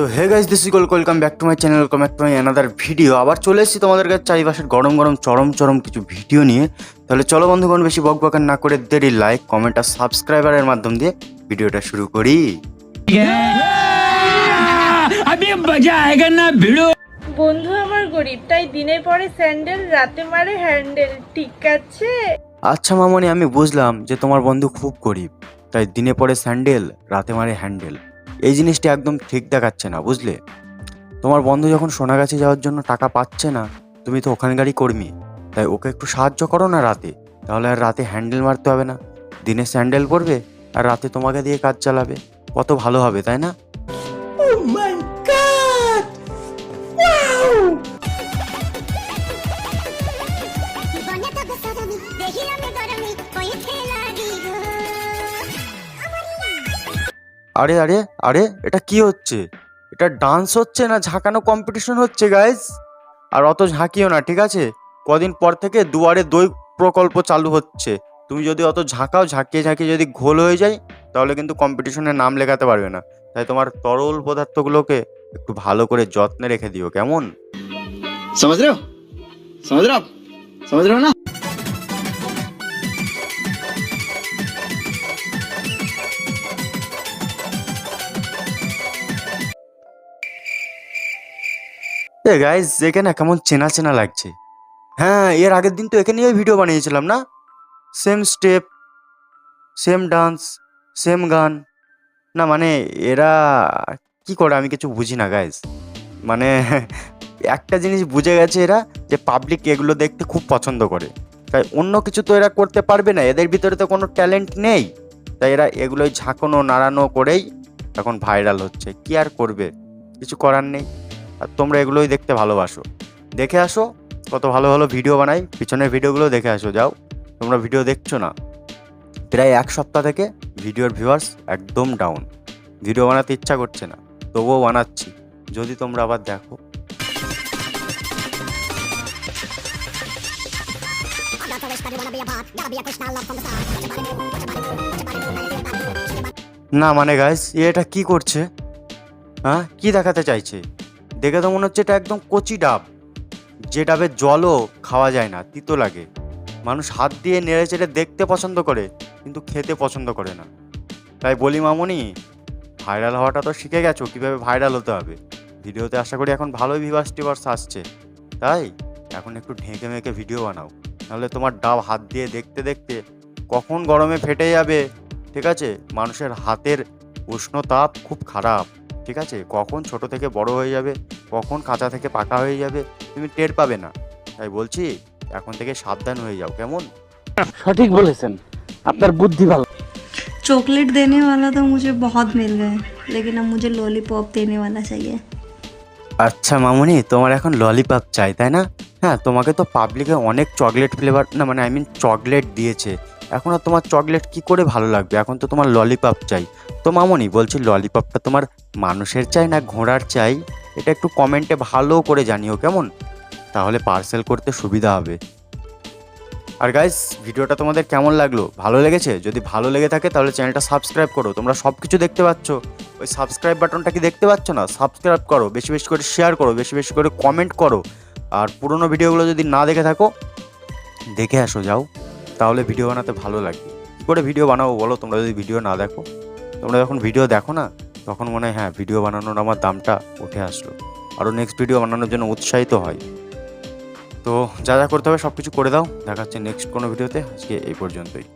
তো hey guys this equal welcome back to my channel welcome back to my another video আবার চলে এসেছি তোমাদের কাছে চারিপাশের গরম গরম চরম চরম কিছু ভিডিও নিয়ে। তাহলে চলো বন্ধুগণ বেশি বক বকার না করে দেরি লাইক কমেন্ট আর সাবস্ক্রাইবারের মাধ্যম দিয়ে ভিডিওটা শুরু করি। বন্ধু আমার গরিব তাই দিনে পরে স্যান্ডেল রাতে মারে হ্যান্ডেল ঠিক আছে? আচ্ছা মামনি আমি বুঝলাম যে তোমার বন্ধু খুব গরিব তাই দিনে পরে স্যান্ডেল রাতে মারে হ্যান্ডেল এই জিনিসটি একদম ঠিক দেখাচ্ছে না, বুঝলে? তোমার বন্ধু যখন সোনাগাছি যাওয়ার জন্য টাকা পাচ্ছে না, তুমি তো ওখানকারই কর্মী। তাই ওকে একটু সাহায্য করো না রাতে, তাহলে আর রাতে হ্যান্ডেল মারতে হবে না। দিনে স্যান্ডেল পরবে আর রাতে তোমাকে দিয়ে কাজ চালাবে। কত ভালো হবে, তাই না? আরে আরে আরে, এটা কি হচ্ছে? এটা ডান্স হচ্ছে না ঝাঁকানো কম্পিটিশন হচ্ছে গাইজ আর অত ঝাঁকিও না, ঠিক আছে? কদিন পর থেকে দুয়ারে দই প্রকল্প চালু হচ্ছে। তুমি যদি অত ঝাঁকাও, ঝাঁকিয়ে ঝাঁকিয়ে যদি ঘোল হয়ে যায় তাহলে কিন্তু কম্পিটিশনে নাম লেখাতে পারবে না। তাই তোমার তরল পদার্থগুলোকে একটু ভালো করে যত্নে রেখে দিও, কেমন? সমাজ সমুদ্র সমাজ না গাইজ একে না কেমন চেনা চেনা লাগছে? হ্যাঁ এর আগের দিন তো একে নিয়ে ভিডিও বানিয়েছিলাম, না? Same step same dance same গান। না মানে এরা কি করে আমি কিছু বুঝি না গাইজ মানে একটা জিনিস বুঝে গেছে এরা যে পাবলিক এগুলো দেখতে খুব পছন্দ করে। তাই অন্য কিছু তো এরা করতে পারবে না, এদের ভিতরে তো কোনো ট্যালেন্ট নেই। তাই এরা এগুলোই ঝাঁকানো, নাড়ানো করেই এখন ভাইরাল হচ্ছে। কি আর করবে? কিছু করার নেই। আর তোমরা এগুলোই দেখতে ভালোবাসো। দেখে আসো, কত ভালো ভালো ভিডিও বানাই, পিছনের ভিডিওগুলো দেখে আসো, যাও। তোমরা ভিডিও দেখছ না? প্রায় এক সপ্তাহ থেকে ভিডিওর ভিউয়ার্স একদম ডাউন ভিডিও বানাতে ইচ্ছা করছে না, তবুও বানাচ্ছি। যদি তোমরা আবার দেখো। না মানে গাইস এটা কি করছে? হ্যাঁ কি দেখাতে চাইছে? দেখে তো মনে হচ্ছে এটা একদম কচি ডাব, যে ডাবের জলও খাওয়া যায় না, তিতো লাগে। মানুষ হাত দিয়ে নেড়ে চেড়ে দেখতে পছন্দ করে, কিন্তু খেতে পছন্দ করে না। তাই বলি মামনি, ভাইরাল হওয়াটা তো শিখে গেছো, কীভাবে ভাইরাল হতে হবে? ভিডিওতে আশা করি এখন ভালোই ভিভার্স টিভার্স আসছে। তাই, এখন একটু ঢেকে মেকে ভিডিও বানাও। নাহলে তোমার ডাব হাত দিয়ে দেখতে দেখতে কখন গরমে ফেটে যাবে, ঠিক আছে? মানুষের হাতের উষ্ণতাপ খুব খারাপ। ঠিক আছে কখন ছোট থেকে বড় হয়ে যাবে কখন কাঁচা থেকে পাকা হয়ে যাবে তুমি টের পাবে না তাই বলছি এখন থেকে সাবধান হয়ে যাও কেমন সঠিক বলেছেন আপনার বুদ্ধি ভালো चॉकलेट देने वाला तो मुझे बहुत मिल गए लेकिन अब मुझे लॉलीपॉप देने वाला चाहिए আচ্ছা মামুনি তোমার এখন ললিপপ চাই তাই না হ্যাঁ তোমাকে তো পাবলিকে অনেক চকলেট ফ্লেভার না মানে আই মিন চকলেট দিয়েছে এখন আর তোমার চকলেট কি করে ভালো লাগবে? এখন তো তোমার ললিপপ চাই। তো মামুনি, বলছি ললিপপটা তোমার মানুষের চাই না ঘোড়ার চাই? এটা একটু কমেন্টে ভালো করে জানিও কেমন? তাহলে পার্সেল করতে সুবিধা হবে। আর গাইস ভিডিওটা তোমাদের কেমন লাগল? ভালো লেগেছে? যদি ভালো লেগে থাকে তাহলে চ্যানেলটা সাবস্ক্রাইব করো। তোমরা সব কিছু দেখতে পাচ্ছ। ওই সাবস্ক্রাইব বাটনটা কি দেখতে পাচ্ছ না? সাবস্ক্রাইব করো। বেশি বেশি করে শেয়ার করো। বেশি বেশি করে কমেন্ট করো। আর পুরোনো ভিডিওগুলো যদি না দেখে থাকো, দেখে আসো, যাও। তাহলে ভিডিও বানাতে ভালো লাগে। কী করে ভিডিও বানাবো বলো? তোমরা যদি ভিডিও না দেখো, তোমরা যখন ভিডিও দেখো না, তখন মনে হয় হ্যাঁ ভিডিও বানানোর আমার দামটা উঠে আসলো। আরও নেক্সট ভিডিও বানানোর জন্য উৎসাহিত হয়। তো যা যা করতে হবে সব কিছু করে দাও। দেখা হচ্ছে নেক্সট কোনো ভিডিওতে আজকে এই পর্যন্তই।